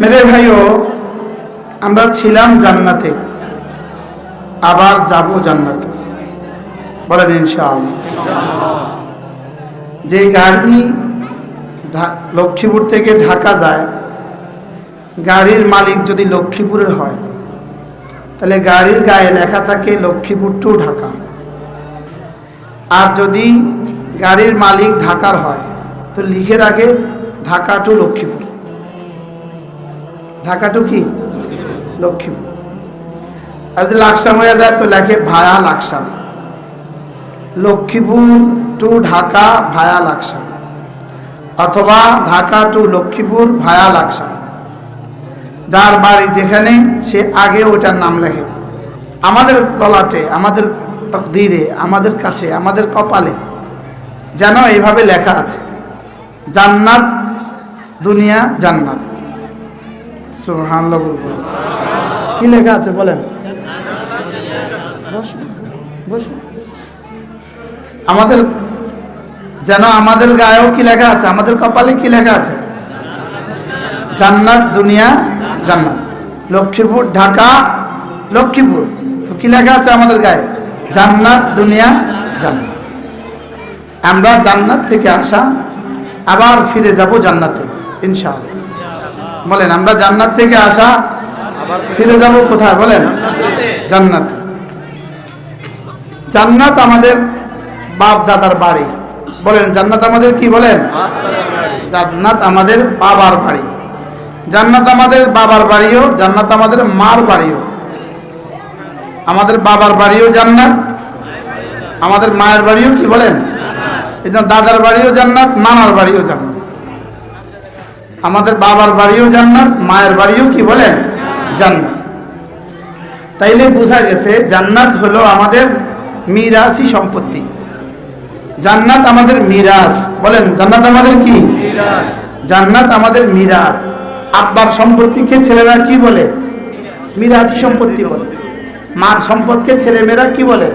মেরে ভাইও, আমরা ছিলাম জান্নাতে, আবার যাব জান্নাতে। বলেন ইনশাআল্লাহ। যে গাড়ি লক্ষ্মীপুর থেকে ঢাকা যায়, গাড়ির মালিক যদি লক্ষ্মীপুরের হয়, তাহলে গাড়ির গায়ে লেখা থাকে লক্ষ্মীপুর টু ঢাকা। আর যদি গাড়ির মালিক ঢাকার হয়, তো লিখে রাখে ঢাকা টু লক্ষ্মীপুর। ঢাকা টু কি? লক্ষ্মীপুর আর যদি লাকসাম হয়ে যায়, তো লেখে via Laksam. Lakshmipur to Dhaka via Laksam. অথবা ঢাকা টু লক্ষ্মীপুর ভায়া লাকসাম। যার বাড়ি যেখানে, সে আগে ওটার নাম লেখে। আমাদের ললাটে, আমাদের তকদিরে, আমাদের কাছে, আমাদের কপালে যেন এইভাবে লেখা আছে, জান্নাত দুনিয়া জান্নাত। সুবহানাল্লাহ কি লেখা আছে বলেন। আমাদের যেন আমাদের গায়েও কি লেখা আছে? আমাদের কপালে কি লেখা আছে? জান্নাত দুনিয়া জান্নাত। লক্ষ্মীপুর ঢাকা লক্ষ্মীপুর। তো কি লেখা আছে আমাদের গায়ে? জান্নাত দুনিয়া জান্নাত। আমরা জান্নাত থেকে আসা আবার ফিরে যাব জান্নাতে ইনশাআল্লাহ। বলেন, আমরা জান্নাত থেকে আসা, ফিরে যাব কোথায়? বলেন, জান্নাত। জান্নাত আমাদের বাপ দাদার বাড়ি। বলেন, জান্নাত আমাদের কি বলেন? জান্নাত আমাদের বাবার বাড়ি। জান্নাত আমাদের বাবার বাড়িও, জান্নাত আমাদের মার বাড়িও। আমাদের বাবার বাড়িও জান্নাত। আমাদের মায়ের বাড়িও কি বলেন? এই দাদার বাড়িও জান্নাত, নানার বাড়িও জান্নাত। আমাদের বাবার বাড়িও জান্নাত মায়ের বাড়িও কি বলেন? জান্নাত। তাইলে বোঝা গেছে জান্নাত হলো আমাদের মিরাসি সম্পত্তি। জান্নাত আমাদের মিরাস। বলেন জান্নাত আমাদের কি? জান্নাত আমাদের মিরাস। আব্বার সম্পত্তিকে ছেলেরা কি বলে? মিরাজি সম্পত্তি বলে। মার সম্পদকে ছেলেমেয়েরা কি বলে?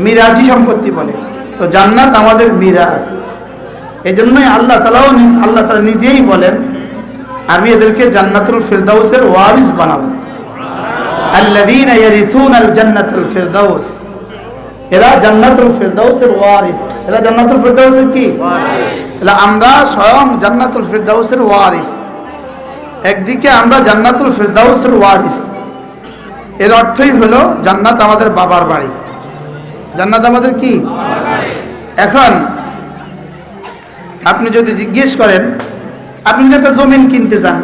মিরাজি সম্পত্তি বলে। তো জান্নাত আমাদের মিরাজ এই জন্যই আল্লাহ তালাও আল্লাহ তালা নিজেই বলেন আমি এদেরকে জান্নাতুল ফিরদাউসের ওয়ারিস বানাবো। আল্লাযীনা ইয়ারিসুনাল জান্নাতুল ফিরদাউস। এরা জান্নাতুল ফিরদাউসের ওয়ারিস। এরা জান্নাতুল ফিরদাউসের কি? তাহলে আমরা স্বয়ং জান্নাতুল ফিরদাউসের ওয়ারিস। একদিকে আমরা জান্নাতুল ফিরদাউসের ওয়ারিস। এর অর্থই হলো জান্নাত আমাদের বাবার বাড়ি। জান্নাত আমাদের কি? এখন আপনি যদি জিজ্ঞেস করেন আপনি যদি একটা জমিন কিনতে চান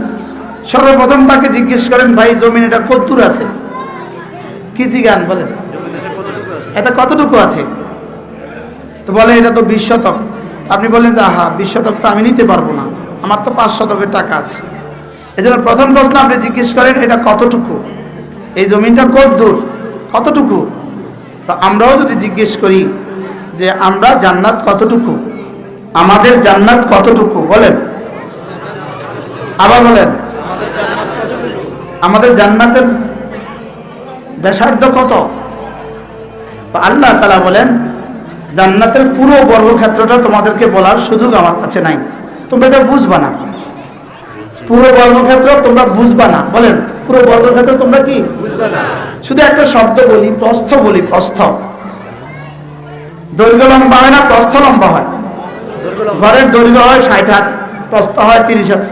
সর্বপ্রথম তাকে জিজ্ঞেস করেন, ভাই, জমিন এটা কদ্দূর আছে? কি জিগান বলেন, এটা কতটুকু আছে? তো বলে, এটা তো বিশ শতক। আপনি বলেন যে, আহা, বিশ শতক তো আমি নিতে পারব না, আমার তো পাঁচ শতকের টাকা আছে। এই জন্য প্রথম প্রশ্ন আপনি জিজ্ঞেস করেন, এটা কতটুকু? এই জমিনটা কত দূর? কতটুকু? তো আমরাও যদি জিজ্ঞেস করি যে, আমরা জান্নাত কতটুকু? আমাদের জান্নাত কতটুকু? বলেন। আবার বলেন আমাদের জান্নাতের ব্যাসার্ধ কত? আল্লাহ তালা বলেন জান্নাতের পুরো বর্গক্ষেত্রটা তোমাদেরকে বলার সুযোগ আমার কাছে নাই। তোমরা এটা বুঝবা না। পুরো বর্গক্ষেত্র তোমরা বুঝবা না। বলেন পুরো বর্গক্ষেত্র তোমরা কি? শুধু একটা শব্দ বলি প্রস্থ বলি প্রস্থ। দৈর্ঘ্য লম্বা হয় না প্রস্থ লম্বা হয়। ঘরের দৈর্ঘ্য হয় ষাট হাত প্রস্থ হয় তিরিশ হাত।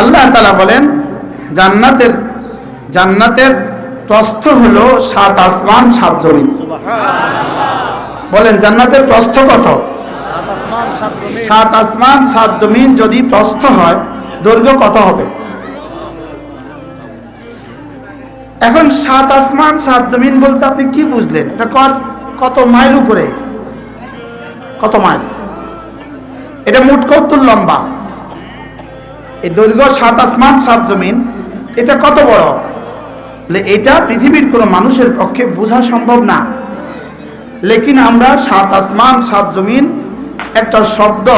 আল্লাহ তালা বলেন জান্নাতের জান্নাতের প্রস্থ হলো সাত আসমান সাত জমিন। বলেন জান্নাতের প্রস্থ কত? সাত আসমান সাত জমিন। যদি প্রস্থ হয় দৈর্ঘ্য কত হবে? এখন সাত আসমান সাত জমিন বলতে আপনি কি বুঝলেন? এটা কত কত মাইল উপরে? কত মাইল? এটা মোট কত লম্বা? এই দৈর্ঘ্য সাত আসমান সাত জমিন এটা কত বড়? এটা পৃথিবীর কোনো মানুষের পক্ষে বোঝা সম্ভব না। লেকিন আমরা সাত আসমান সাত জমিন একটা শব্দ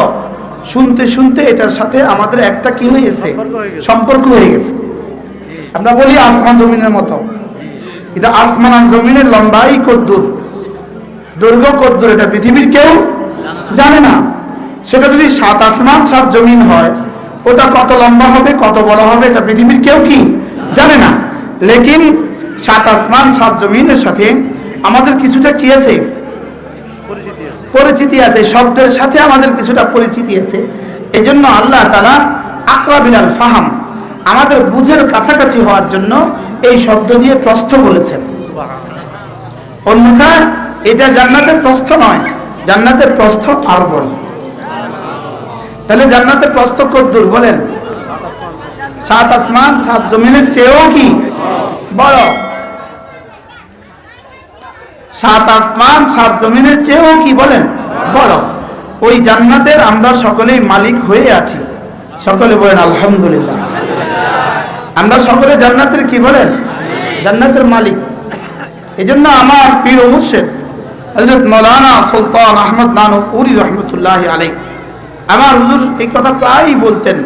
শুনতে শুনতে এটার সাথে আমাদের একটা কি হয়ে গেছে। সম্পর্ক হয়ে গেছে। আমরা বলি আসমান জমিনের মতো। এটা আসমান আর জমিনের লম্বাই কদ্দুর। দৈর্ঘ্য কদ্দুর এটা পৃথিবীর কেউ জানে না। সেটা যদি সাত আসমান সাত জমিন হয় ওটা কত লম্বা হবে, কত বড় হবে, এটা পৃথিবীর কেউ কি জানে না। লেকিন সাত আসমান, সাত জমিনের সাথে আমাদের কিছুটা কি আছে? পরিচিতি আছে, শব্দের সাথে আমাদের কিছুটা পরিচিতি আছে। এই জন্য আল্লাহ তালা আকরাবিলাল ফাহাম আমাদের বুঝের কাছাকাছি হওয়ার জন্য এই শব্দ দিয়ে প্রস্থ বলেছেন। অন্যথায় এটা জান্নাতের প্রস্থ নয়, জান্নাতের প্রস্থ আরও বড় তাহলে জান্নাতের প্রস্থ কদ্দূর বলেন। সাত আসমান, সাত জমিনের চেয়েও কি? বড়। সাত আসমান, সাত জমিনের চেয়েও কি, বলেন? বড়। ওই জান্নাতের আমরা সকলেই মালিক হয়ে আছি। সকলে বলেন, আলহামদুলিল্লাহ। আমরা সকলে জান্নাতের কি, বলেন? জান্নাতের মালিক। এই জন্য আমার পীর ও মুর্শেদ হজরত মৌলানা সুলতান আহমদ নানুপুরি রহমতুল্লাহ আলাই আমার হুজুর এই কথা প্রায়ই বলতেন,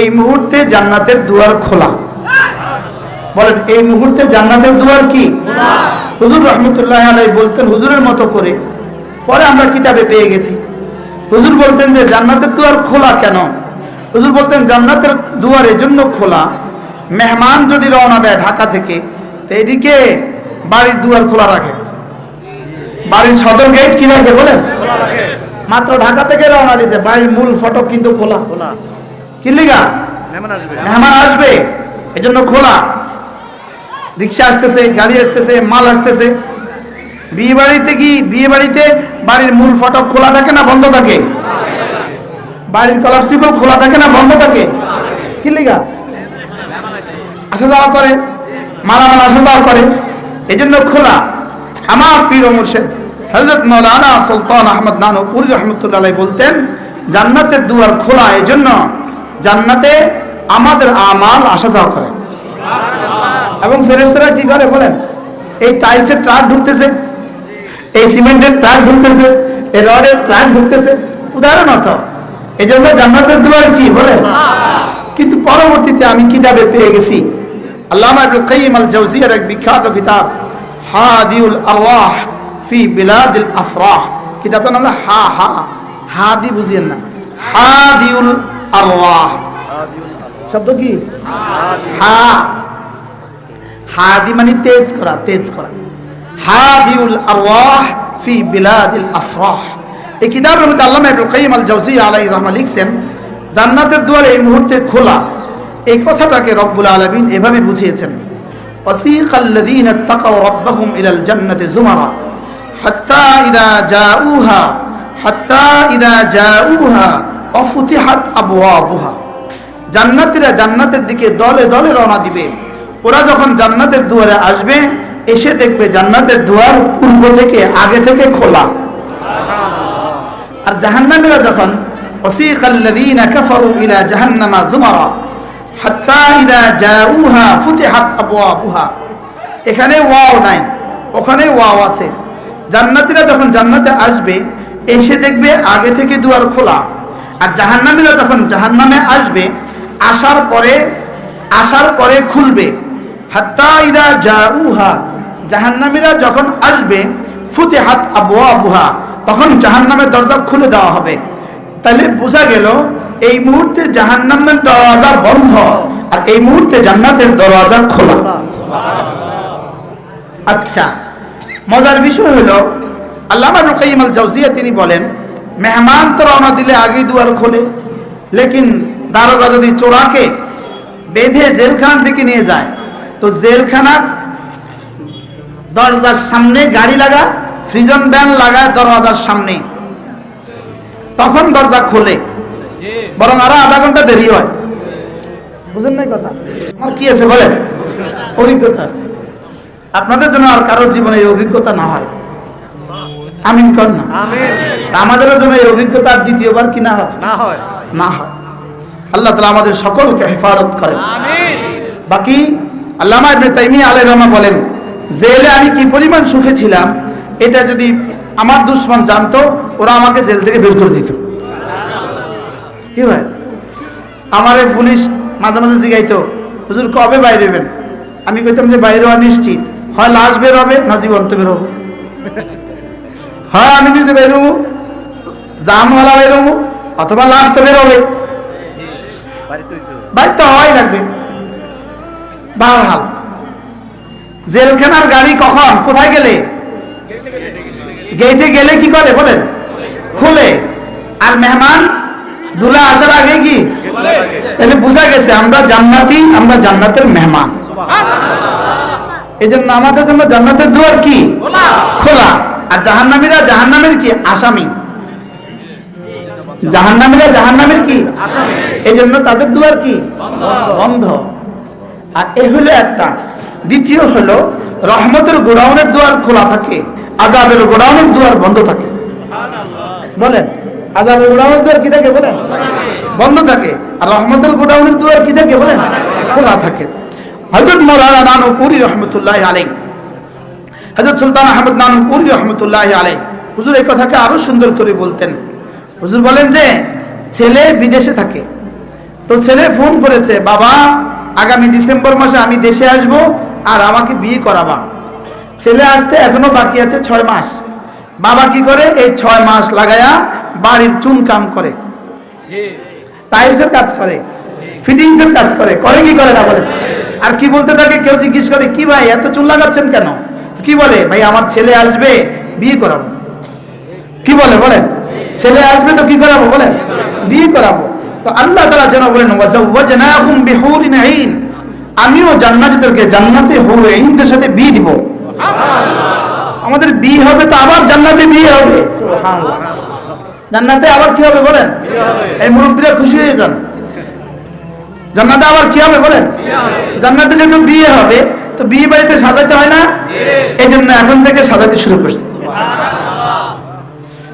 এই মুহূর্তে জান্নাতের দুয়ার খোলা। বলেন, এই মুহূর্তে জান্নাতের দুয়ার কি? হুজুর রহমতুল্লাহ আলাই বলতেন হুজুরের মতো করে। পরে আমরা কিতাবে পেয়ে গেছি। হুজুর বলতেন যে, জান্নাতের দুয়ার খোলা কেন? হুজুর বলতেন, জান্নাতের দুয়ার এজন্য খোলা। মেহমান যদি রওনা দেয় ঢাকা থেকে, তো এদিকে বাড়ির দুয়ার খোলা রাখে। বাড়ির সদর গেট কি রাখে বলেন? মাত্র ঢাকা থেকে রওনা দিয়েছে। বাড়ির মূল ফটক কিন্তু খোলা। খোলা। কি লিগা? মেহমান আসবে। এজন্য খোলা। রিক্সা আসতেছে গাড়ি আসতেছে মাল আসতেছে। বিয়ে বাড়িতে কি বিয়ে বাড়িতে বাড়ির মূল ফটক খোলা থাকে না বন্ধ থাকে? বাড়ির কলাপসিবল খোলা থাকে না বন্ধ থাকে? কি লিগা? আসা যাওয়া করে। মালামাল আসা যাওয়া করে। এই জন্য খোলা। আমার প্রিয় মুর্শেদ হজরত মৌলানা সুলতান আহমদ নানুপুরি রহমতুল্লাহ বলতেন, জান্নাতের দুয়ার খোলা এই জন্য জান্নাতে আমাদের আমাল আসা যাওয়া করে। এবং ফেরেস্তারা কি করে বলেন? এই টাইলসের ট্রাক ঢুকতেছে, এই সিমেন্টের ট্রাক ঢুকতেছে, এই রডের ট্রাক ঢুকতেছে। উদাহরণ অর্থ এই জন্য জান্নাতের দুয়ার কি বলেন? কিন্তু পরবর্তীতে আমি কিতাবে পেয়ে গেছি, আল্লামা ইবনুল কাইয়িম আল জাওজিয়ার এক বিখ্যাত কিতাব, হাদিউল আরওয়াহ। ফি বিলাদিল আফরাহ। কিতাবটার নাম হা হা। হাদি বুঝিয়েন না। হাদিউল আল্লাহ শব্দ কি? হা। হাদি মানে তেজ করা তেজ করা। হাদিউল আল্লাহ ফি বিলাদিল আফরাহ। এই কিতাবের মধ্যে আল্লামা আব্দুল কাইম আল জৌসি আলাই রহমা লিখছেন, জান্নাতের দুয়ারে এই মুহূর্তে খোলা। এই কথাটাকে রব্বুল আলমিন এভাবে বুঝিয়েছেন। অসিক আল্লাদিন তাকাও রব্বাহুম ইলাল জান্নাতে জুমারা। حتى إذا جاءوها حتى إذا جاءوها وفتحت أبوابها জান্নাতীরা জান্নাতের দিকে দলে দলে রওনা দিবে ওরা যখন জান্নাতের দুয়ারে আসবে এসে দেখবে জান্নাতের দুয়ার পূর্ব থেকে আগে থেকে খোলা আর জাহান্নামীরা যখন وسيق الذين كفروا إلى جهنم زمرا حتى إذا جاءوها فتحت أبوابها এখানে ওয়াও নাই ওখানে ওয়াও আছে জান্নাতীরা যখন জান্নাতে আসবে, এসে দেখবে আগে থেকে দুয়ার খোলা। আর জাহান্নামীরা যখন জাহান্নামে আসবে, আসার পরে আসার পরে খুলবে। হাত্তা ইদা জাউহা। জাহান্নামীরা যখন আসবে ফুতে হাত আবুয়া আবুহা তখন জাহান্নামের দরজা খুলে দেওয়া হবে। তাহলে বোঝা গেল, এই মুহূর্তে জাহান্নামের দরজা বন্ধ, আর এই মুহূর্তে জান্নাতের দরজা খোলা। আচ্ছা। মজার বিষয় হলো, আল্লামা রুকাইম জাউজিয়া তিনি বলেন, মেহমান তো রওনা দিলে আগেই দুয়ার খোলে, লেকিন দারোগা যদি চোরাকে বেঁধে জেলখানার দিকে নিয়ে যায়, তো জেলখানা দরজার সামনে গাড়ি লাগা, ফ্রিজন ব্যান লাগায় দরওয়াজার সামনে। তখন দরজা খোলে, বরং আরও আধা ঘণ্টা দেরি হয়। বুঝেন নাই কথা? আমার কি আছে বলেন? অভিজ্ঞতা আছে। আপনাদের জন্য আর কারোর জীবনে এই অভিজ্ঞতা না হয়। আমিন কর না। আমাদের জন্য এই অভিজ্ঞতা আর দ্বিতীয়বার কি না হয়? না হয়। না হয়। আল্লাহ তালা আমাদের সকলকে হেফাজত করেন। আমিন। বাকি আল্লামা ইবনে তাইমিয়া আলাইহির রহমা বলেন জেলে আমি কি পরিমাণ সুখে ছিলাম এটা যদি আমার দুশ্মন জানতো ওরা আমাকে জেল থেকে বের করে দিত। কি ভাই? আমার এই পুলিশ মাঝে মাঝে জিগাইতো হুজুর কবে বাইরে হবেন আমি কইতাম যে বাইরে হওয়া নিশ্চিত। হয় লাশ বের হবে না জীবন্ত বের হব? হয় আমি নিজে বের হব? জামওয়ালা বের হব? অথবা লাশ তো বের হবে? বাড়িতে হওয়াই লাগবে। বারহাল। জেলখানার গাড়ি কখন? কোথায় গেলে? গেটে গেলে কি করে বলেন? খুলে। আর মেহমান? দুলা আসার আগে কি? তাহলে বোঝা গেছে আমরা জান্নাতি আমরা জান্নাতের মেহমান। এই জন্য আমাদের জন্য জান্নাতের দুয়ার কি? খোলা। আর জাহান্নামীরা জাহান্নামের কি? আসামি। জাহান্নামীরা জাহান্নামের কি? এই জন্য তাদের দুয়ার কি? বন্ধ। আর এ হলো একটা। দ্বিতীয় হলো রহমতের গোডাউনের দুয়ার খোলা থাকে আজাবের গোডাউনের দুয়ার বন্ধ থাকে। বলেন আজাবের গোডাউনের দুয়ার কি থাকে? বলেন। বন্ধ থাকে। আর রহমতের গোডাউনের দুয়ার কি থাকে? বলেন। খোলা থাকে। হজরত মৌলানা নানুপুরি রহমতুল্লাহ আলাই হজরত সুলতান আহমদ নানুপুরি রহমতুল্লাহ আলাই হুজুর এই কথাকে আরও সুন্দর করে বলতেন। হুজুর বলেন যে ছেলে বিদেশে থাকে। তো ছেলে ফোন করেছে বাবা আগামী ডিসেম্বর মাসে আমি দেশে আসব আর আমাকে বিয়ে করাবা। ছেলে আসতে এখনও বাকি আছে ছয় মাস। বাবা কি করে? এই ছয় মাস লাগায়া বাড়ির চুন কাম করে। টাইলসের কাজ করে ফিটিংসের কাজ করে। করে কি করে না বলে আর কি বলতে থাকে? কেউ জিজ্ঞেস করে কি ভাই এত চুন লাগাচ্ছেন কেন? কি বলে ভাই আমার ছেলে আসবে বিয়ে করাবো। কি বলে বলেন? ছেলে আসবে তো কি করাবো বলেন? বিয়ে করাবো। তো আল্লাহ তাআলা যেন বলেন ওয়াজাওয়াজনাহুম বিহুরিন আইন। আমিও জান্নাতীদেরকে জান্নাতে হুর আইনদের সাথে বিয়ে দিব। আমাদের বিয়ে হবে তো আবার জান্নাতে বিয়ে হবে। সুবহানাল্লাহ। জান্নাতে আবার কি হবে বলেন? এই মুরব্বীরা খুশি হয়ে যান। জান্নাতে আবার কি হবে বলেন? জান্নাতে যেহেতু বিয়ে হবে তো বিয়ে বাড়িতে সাজাইতে হয় না? এই জন্য এখন থেকে সাজাতে শুরু করছে।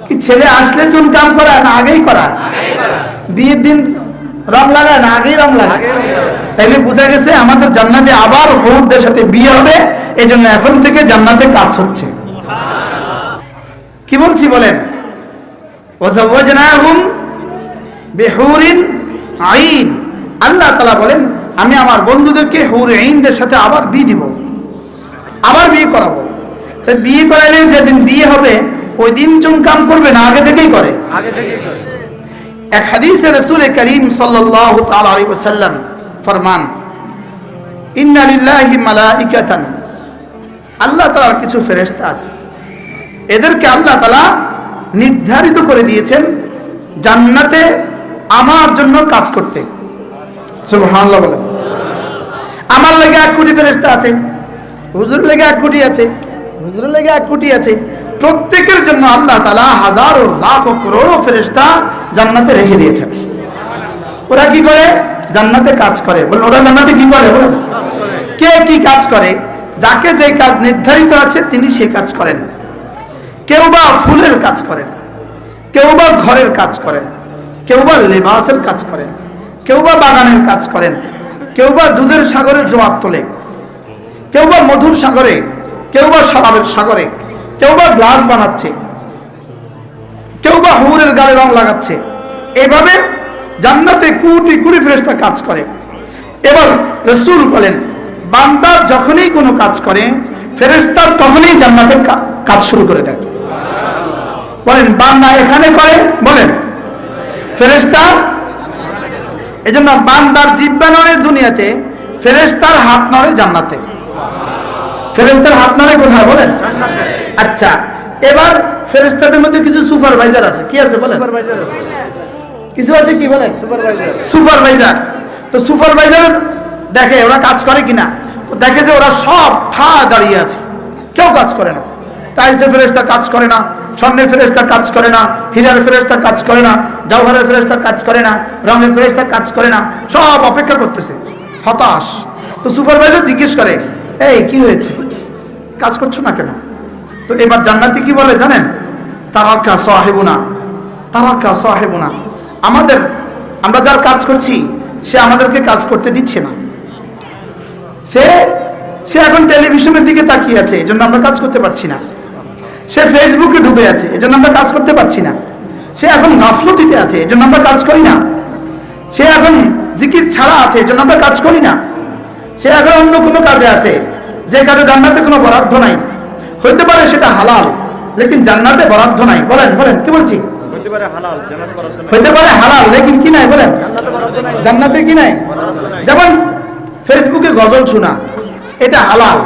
কি ছেলে আসলে চুন কাম করা না আগেই করা বিয়ের দিন রং লাগায় না আগেই রং লাগায়? তাইলে বোঝা গেছে আমাদের জান্নাতে আবার হৌরদের সাথে বিয়ে হবে এই জন্য এখন থেকে জান্নাতে কাজ হচ্ছে। কি বলছি বলেন? ওয়াজাওয়াজনাহুম বিহুরিন আইন। আল্লাহ তালা বলেন আমি আমার বন্ধুদেরকে হুর আইনদের সাথে আবার বিয়ে দিব আবার বিয়ে করাবো। তো বিয়ে করাইলে যেদিন বিয়ে হবে ওই দিন চুন কাম করবে না? আগে থেকেই করে। আগে থেকেই করে। এক হাদিসে রসুল করিম সাল্লাল্লাহু তাআলা আলাইহি ওয়াসাল্লাম ফরমান ইন্না লিল্লাহি মালাইকাতান। আল্লাহ তাআলার কিছু ফেরেশতা আছে। এদেরকে আল্লাহ তাআলা নির্ধারিত করে দিয়েছেন জান্নাতে আমার জন্য কাজ করতে। সুবহানাল্লাহ বলেন আমার লেগে এক কোটি ফেরেশতা আছে, হুজুরের লেগে এক কোটি আছে, হুজুরের লেগে এক কোটি আছে। প্রত্যেকের জন্য আল্লাহ তালা হাজারো লাখ করোড় ফেরেশতা জান্নাতে রেখে দিয়েছেন। ওরা কি করে? জান্নাতে কাজ করে। বলেন, ওরা জান্নাতে কি করে? বলেন। কে কি কাজ করে? যাকে যে কাজ নির্ধারিত আছে, তিনি সেই কাজ করেন। কেউ বা ফুলের কাজ করেন, কেউ বা ঘরের কাজ করেন, কেউ বা লেবাসের কাজ করেন। কেউ বা বাগানের কাজ করেন, কেউ বা দুধের সাগরে জোয়ার তোলে, কেউ বা মধুর সাগরে, কেউ বা শরাবের সাগরে, কেউ বা গ্লাস বানাচ্ছে, কেউ বা হুরের গায়ে রং লাগাচ্ছে। এভাবে জান্নাতে কুটি কুড়ি ফেরেস্তা কাজ করে। এবার রসুল বলেন, বান্দা যখনই কোনো কাজ করে ফেরেস্তা তখনই জান্নাতের কাজ শুরু করে দেয়। বলেন, বান্দা এখানে করে? বলেন ফেরেস্তা এজন্য বান্দার জিব্বা নড়ে দুনিয়াতে ফেরেস্তার হাত নড়ে জান্নাতে। ফেরেস্তার হাত নড়ে কোথায় বলেন? আচ্ছা এবার ফেরেস্তাদের মধ্যে কিছু সুপারভাইজার আছে। কি আছে বলেন? কিছু আছে কি বলেন? সুপারভাইজার। সুপারভাইজার তো সুপারভাইজার দেখে ওরা কাজ করে কিনা? তো দেখে যে ওরা সব ঠা দাঁড়িয়ে আছে। কেউ কাজ করে না। টাইলসের ফেরেস্তা কাজ করে না, স্বর্ণের ফেরেস্তা কাজ করে না, হীরার ফেরেস্তা কাজ করে না, জওহরের ফেরেস্তা কাজ করে না, রঙের ফেরেস্তা কাজ করে না, সব অপেক্ষা করতেছে। হতাশ। তো সুপারভাইজার জিজ্ঞেস করে, এই, কি হয়েছে? কাজ করছ না কেন? তো এবার জান্নাতি কি বলে জানেন? তারাকা সাহেবুনা তারাকা সাহেবুনা। আমাদের, আমরা যার কাজ করছি, সে আমাদেরকে কাজ করতে দিচ্ছে না। সে সে এখন টেলিভিশনের দিকে তাকিয়ে আছে এই জন্য আমরা কাজ করতে পারছি না। সে ফেসবুকে ঢুকে আছে এই জন্য আমরা কাজ করতে পারছি না। সে এখন গাফলতিতে আছে এজন্য জন্য আমরা কাজ করি না। সে এখন জিকির ছাড়া আছে এজন্য জন্য আমরা কাজ করি না। সে এখন অন্য কোনো কাজে আছে যে কাজে জান্নাতে কোনো বরাদ্দ নাই। হইতে পারে সেটা হালাল লেকিন জান্নাতে বরাদ্দ নাই। বলেন বলেন কি বলছি? হইতে পারে হালাল লেকিন কি নাই বলেন? জান্নাতে জান্নাতে কি নাই? যেমন ফেসবুকে গজল শোনা এটা হালাল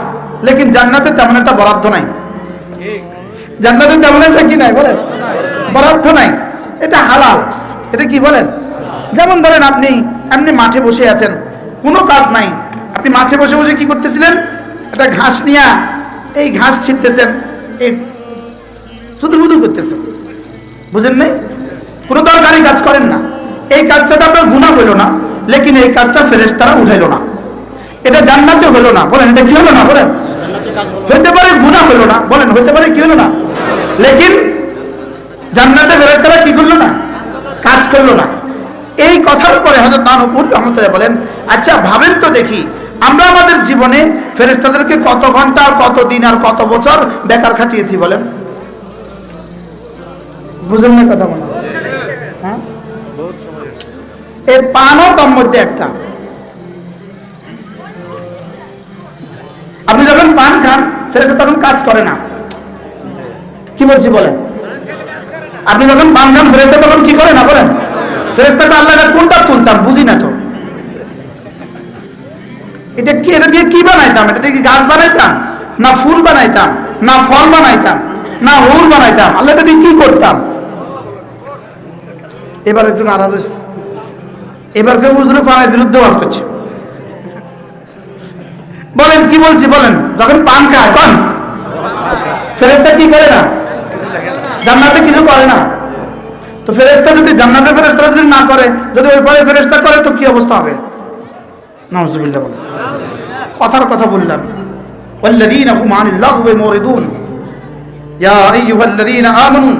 লেকিন জান্নাতে তেমন একটা বরাদ্দ নাই। জান্নাতে তেমন একটা কি নাই, বলেন? বরাদ্দ নাই। এটা হালাল। এটা কি বলেন? যেমন ধরেন আপনি এমনি মাঠে বসে আছেন, কোনো কাজ নাই। আপনি মাঠে বসে বসে কি করতেছিলেন? একটা ঘাস নিয়ে এই ঘাস ছিটতেছেন, এই শুধু শুধু করতেছেন। বুঝেন নাই? কোনো দরকারি কাজ করেন না। এই কাজটা তো আপনার গুণা হইল না, লেকিন এই কাজটা ফেরেস তারা উঠাইল না। এটা জান্নাতে হলো না, বলেন, এটা কি হলো না, বলেন? হইতে পারে গুণা হইল না, বলেন, হইতে পারে কি হলো না? লেকিন জান্নাতে ফেরেশতারা কি করল না? কাজ করল না। এই কথার পরে হযরত নানুপুর রহমতুল্লাহ বলেন আচ্ছা ভাবেন তো দেখি, আমরা আমাদের জীবনে ফেরেশতাদেরকে কত ঘণ্টা, কত দিন আর কত বছর বেকার খাটিয়েছি বলেন? বুঝেন না কথা মনে হয়? হয়েছে। পানও তার মধ্যে একটা। আপনি যখন পান খান ফেরেস্তা তখন কাজ করে না। কি বলছি বলেন? আপনি যখন পান খান ফেরেস্তা তখন কি করে না বলেন? ফেরেস্তাটা আল্লাহ এটা কোনটা তুলতাম, বুঝি না তো। এটা কি এটা দিয়ে কি বানাইতাম? এটা দিয়ে কি গাছ বানাইতাম? না ফুল বানাইতাম? না ফল বানাইতাম? না হুল বানাইতাম? আল্লাহ এটা দিয়ে কি করতাম? এবার একটু নারাজ এবার কেউ হুজুরে পানের বিরুদ্ধে ওয়াজ করছে। বলেন কি বলছি বলেন যখন পান খায় কন ফেরেস্তা কি করে না জান্নাতে কিছু করে না তো ফেরেস্তা যদি জান্নাতে ফেরেস্তা যদি না করে যদি ওই পরে ফেরেস্তা করে তো কি অবস্থা হবে নাউজুবিল্লাহ বলেন কথার কথা বললাম والذين هم عن اللغو معرضون يا أيها الذين آمنوا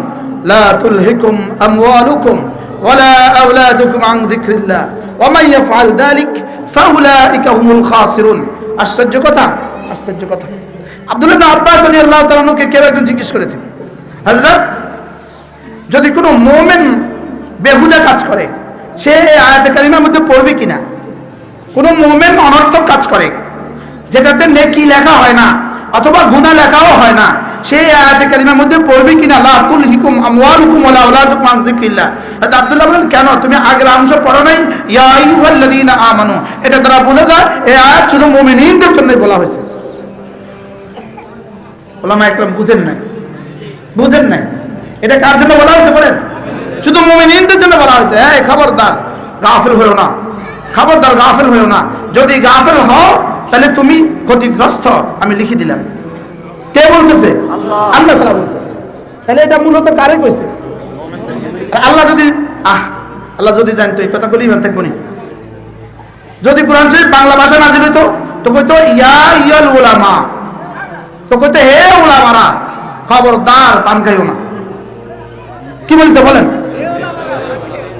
لا تلهكم أموالكم ولا أولادكم عن ذكر الله ومن يفعل ذلك فأولئك هم الخاسرون আশ্চর্য কথা আশ্চর্য কথা। আব্দুল্লাহ আব্বাস আলী আল্লাহ তালুকে কেউ একজন জিজ্ঞেস করেছে হাজরা যদি কোনো মোমেন বেহুদা কাজ করে, সে এই মধ্যে পড়বে কিনা? কোনো মোমেন অনর্থক কাজ করে, যেটাতে নেকি লেখা হয় না অথবা গুনাহ লেখাও হয় না। সেই আয়াতে কারিমার মধ্যে পড়বে কিনা, লা তুলহিকুম আমওয়ালুকুম ওয়ালা আওলাদুকুম আন যিকরিল্লাহ। হযরত আব্দুল্লাহ বলেন, কেন? তুমি আগের অংশ পড়ো নাই? ইয়া আইয়ুহাল্লাযীনা আমানু। এটা দ্বারা বোঝা যায়, এই আয়াত শুধু মুমিনদের জন্য বলা হয়েছে। ওলামা একরাম বুঝেন নাই? বুঝেন নাই? এটা কার জন্য বলা হয়েছে বলেন? শুধু মুমিনদের জন্য বলা হয়েছে। হ্যাঁ খবরদার, গাফিল হয়েও না। খবরদার, গাফিল হয়েও না। যদি গাফিল হও তাহলে তুমি ক্ষতিগ্রস্ত আমি লিখে দিলাম। কে বলতেছে? আল্লাহ। বলতেছে। তাহলে এটা মূলত কারে কইছে? আল্লাহ যদি আহ আল্লাহ যদি জানতো এই কথা বলি থাকব নি। যদি কোরআন শরীফ বাংলা ভাষা না হইতো তো কইতো ইয়া ইয়াল উলামা। তো কইতো হে উলামারা খবরদার পান খাইও না। কি বলতে বলেন?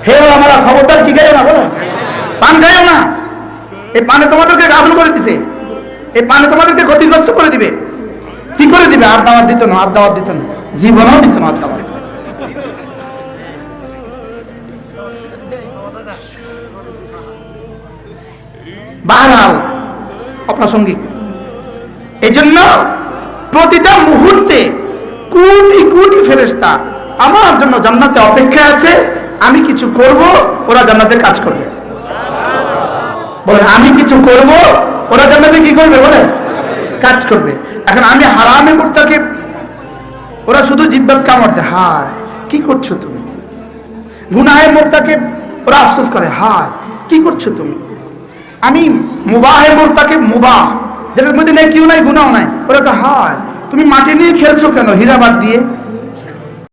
হে ওলামারা খবরদার কি খাইও না বলেন। পান খাইও না। এই পানে তোমাদেরকে গাফল করে দিছে। এই পানে তোমাদেরকে ক্ষতিগ্রস্ত করে দিবে। কি করে দিবে? আর দাওয়াত দিত না আর দাওয়াত দিত না। জীবনও দিত না আর দাওয়াত। বাহাল অপ্রাসঙ্গিক। এই জন্য প্রতিটা মুহূর্তে কোটি কোটি ফেরেস্তা আমার জন্য জান্নাতে অপেক্ষা আছে, আমি কিছু করব, ওরা জান্নাতের কাজ করবে। আমি কিছু করব? ওরা জান্নাতে কি করবে বলে? কাজ করবে। এখন আমি হারামে মুর্তাকে ওরা শুধু জিব্বাত কামড় দেয়, হায়, কি করছ তুমি? গুনাহের মোর্তাকে ওরা আফসোস করে, হায়, কি করছ তুমি? আমি মুবাহে মোর্তাকে মুবাহ। যেটার মধ্যে নেই কিউ নাই গুনাও নাই। ওরা হায়, তুমি মাটি নিয়ে খেলছো কেন? হীরাবাদ দিয়ে।